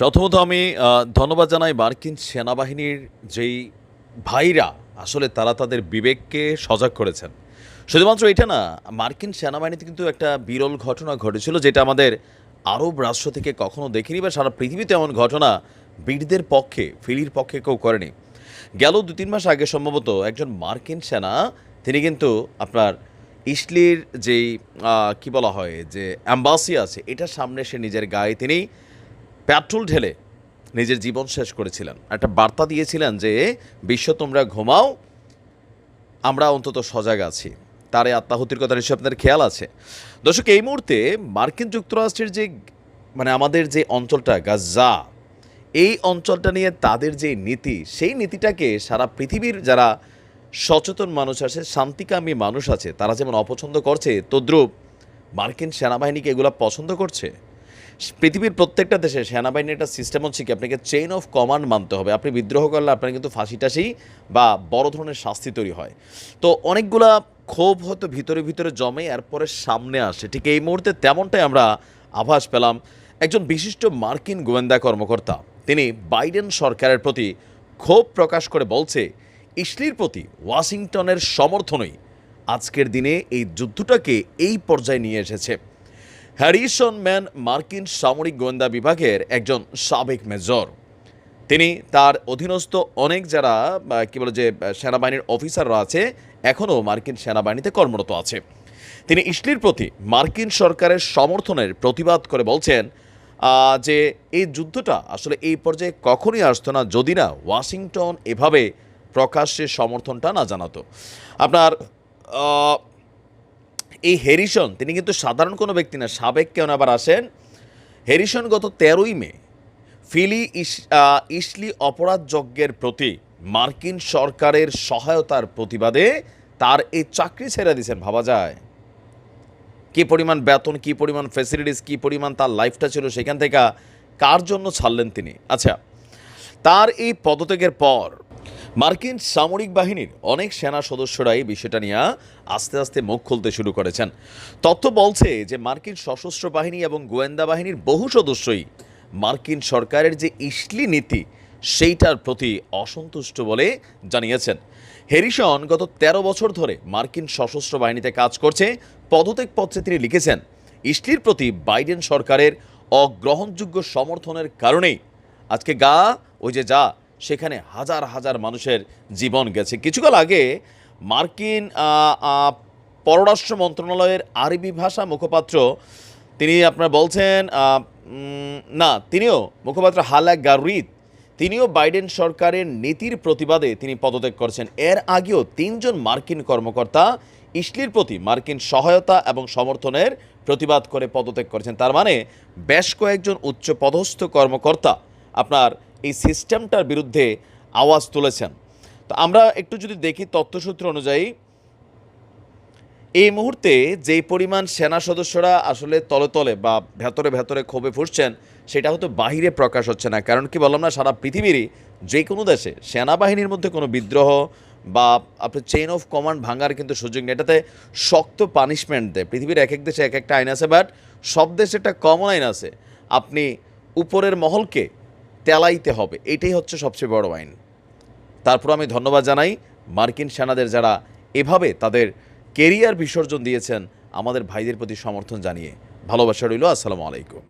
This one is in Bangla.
প্রথমত আমি ধন্যবাদ জানাই মার্কিন সেনাবাহিনীর যেই ভাইরা, আসলে তারা তাদের বিবেককে সজাগ করেছেন। শুধুমাত্র এটা না, মার্কিন সেনাবাহিনীতে কিন্তু একটা বিরল ঘটনা ঘটেছিল যেটা আমাদের আরব রাষ্ট্র থেকে কখনো দেখিনি বা সারা পৃথিবীতে এমন ঘটনা বীরদের পক্ষে, ফিলির পক্ষে কেউ করেনি। গেল দু তিন মাস আগে সম্ভবত একজন মার্কিন সেনা, তিনি কিন্তু আপনার ইসলির যেই কি বলা হয়, যে অ্যাম্বাসি আছে, এটার সামনে সে নিজের গায়ে তিনি পেট্রোল ঢেলে নিজের জীবন শেষ করেছিলেন। একটা বার্তা দিয়েছিলেন যে, বিশ্ব তোমরা ঘুমাও, আমরা অন্তত সজাগ আছি। তার এই আত্মাহুতির কথা নিশ্চয়ই আপনাদের খেয়াল আছে। দর্শক, এই মুহূর্তে মার্কিন যুক্তরাষ্ট্রের যে মানে আমাদের যে অঞ্চলটা গাজা এই অঞ্চলটা নিয়ে তাদের যে নীতি, সেই নীতিটাকে সারা পৃথিবীর যারা সচেতন মানুষ আছে, শান্তিকামী মানুষ আছে, তারা যেমন অপছন্দ করছে, তদ্রূপ মার্কিন সেনাবাহিনীকে এগুলো পছন্দ করছে। পৃথিবীর প্রত্যেকটা দেশে সেনাবাহিনীর একটা সিস্টেম হচ্ছে কি, আপনাকে চেইন অফ কমান্ড মানতে হবে। আপনি বিদ্রোহ করলে আপনার কিন্তু ফাঁসি টাসি বা বড় ধরনের শাস্তি তৈরি হয়। তো অনেকগুলা ক্ষোভ হয়তো ভিতরে ভিতরে জমে, এরপরে সামনে আসে। ঠিক এই মুহূর্তে তেমনটাই আমরা আভাস পেলাম একজন বিশিষ্ট মার্কিন গোয়েন্দা কর্মকর্তা। তিনি বাইডেন সরকারের প্রতি ক্ষোভ প্রকাশ করে বলছে, ইসলির প্রতি ওয়াশিংটনের সমর্থনই আজকের দিনে এই যুদ্ধটাকে এই পর্যায়ে নিয়ে এসেছে। হ্যারিসন ম্যান মার্কিন সামরিক গোয়েন্দা বিভাগের একজন সাবেক মেজর। তিনি তার অধীনস্থ অনেক যারা কি বলে যে সেনাবাহিনীর অফিসাররা আছে, এখনও মার্কিন সেনাবাহিনীতে কর্মরত আছে। তিনি ইসলির প্রতি মার্কিন সরকারের সমর্থনের প্রতিবাদ করে বলছেন যে এই যুদ্ধটা আসলে এই পর্যায়ে কখনই আসতো না, যদি না ওয়াশিংটন এভাবে প্রকাশ্যে সমর্থনটা না জানাতো। আপনার এই হ্যারিসন তিনি কিন্তু সাধারণ কোনো ব্যক্তি না সাবেক কেউ না আবার আসেন। হ্যারিসন গত তেরোই মে, ফিলি ইসলি অপরাধ যজ্ঞের প্রতি মার্কিন সরকারের সহায়তার প্রতিবাদে তার এই চাকরি ছেড়ে দিয়েছেন, ভাবা যায়। কি পরিমাণ বেতন, কি পরিমাণ ফ্যাসিলিটিস কি পরিমাণ তার লাইফটা ছিল সেখান থেকে কার জন্য ছাড়লেন তিনি? আচ্ছা তার এই পদত্যাগের পর মার্কিন সামরিক বাহিনীর অনেক সেনা সদস্যরাই বিষয়টা নিয়ে আস্তে আস্তে মুখ খুলতে শুরু করেছেন। তথ্য বলছে যে মার্কিন সশস্ত্র বাহিনী এবং গোয়েন্দা বাহিনীর বহু সদস্যই মার্কিন সরকারের যে ইসলি নীতি, সেইটার প্রতি অসন্তুষ্ট বলে জানিয়েছেন। হ্যারিসন গত ১৩ বছর ধরে মার্কিন সশস্ত্র বাহিনীতে কাজ করছে। পদত্যাগ পত্রে তিনি লিখেছেন, ইসলির প্রতি বাইডেন সরকারের অগ্রহণযোগ্য সমর্থনের কারণেই আজকে গা ওই যে যা সেখানে হাজার হাজার মানুষের জীবন গেছে। কিছুকাল আগে মার্কিন পররাষ্ট্র মন্ত্রণালয়ের আরবি ভাষা মুখপাত্র, তিনি আপনার বলছেন না, তিনিও মুখপাত্র হালা গারিদ তিনিও বাইডেন সরকারের নীতির প্রতিবাদে তিনি পদত্যাগ করছেন। এর আগেও তিনজন মার্কিন কর্মকর্তা ইসলির প্রতি মার্কিন সহায়তা এবং সমর্থনের প্রতিবাদ করে পদত্যাগ করেছেন। তার মানে বেশ কয়েকজন উচ্চ পদস্থ কর্মকর্তা আপনার এই সিস্টেমটার বিরুদ্ধে আওয়াজ তুলেছেন। তো আমরা একটু যদি দেখি তথ্যসূত্র অনুযায়ী, এই মুহূর্তে যেই পরিমাণ সেনা সদস্যরা আসলে তলে তলে বা ভেতরে ভেতরে ক্ষোভে ফুসছেন, সেটা হয়তো বাহিরে প্রকাশ হচ্ছে না। কারণ কি বললাম না, সারা পৃথিবীরই যে কোনো দেশে সেনাবাহিনীর মধ্যে কোনো বিদ্রোহ বা আপনার চেইন অফ কমান্ড ভাঙার কিন্তু সুযোগ নেই। এটাতে শক্ত পানিশমেন্ট দেয়। পৃথিবীর এক এক দেশে এক একটা আইন আছে বাট সব দেশে একটা কমন আইন আছে। আপনি উপরের মহলকে তেলাইতে হবে, এটাই হচ্ছে সবচেয়ে বড় আইন। তারপর আমি ধন্যবাদ জানাই মার্কিন সেনাদের যারা এভাবে তাদের কেরিয়ার বিসর্জন দিয়েছেন, আমাদের ভাইদের প্রতি সমর্থন জানিয়ে। ভালোবাসা রইল, আসসালামু আলাইকুম।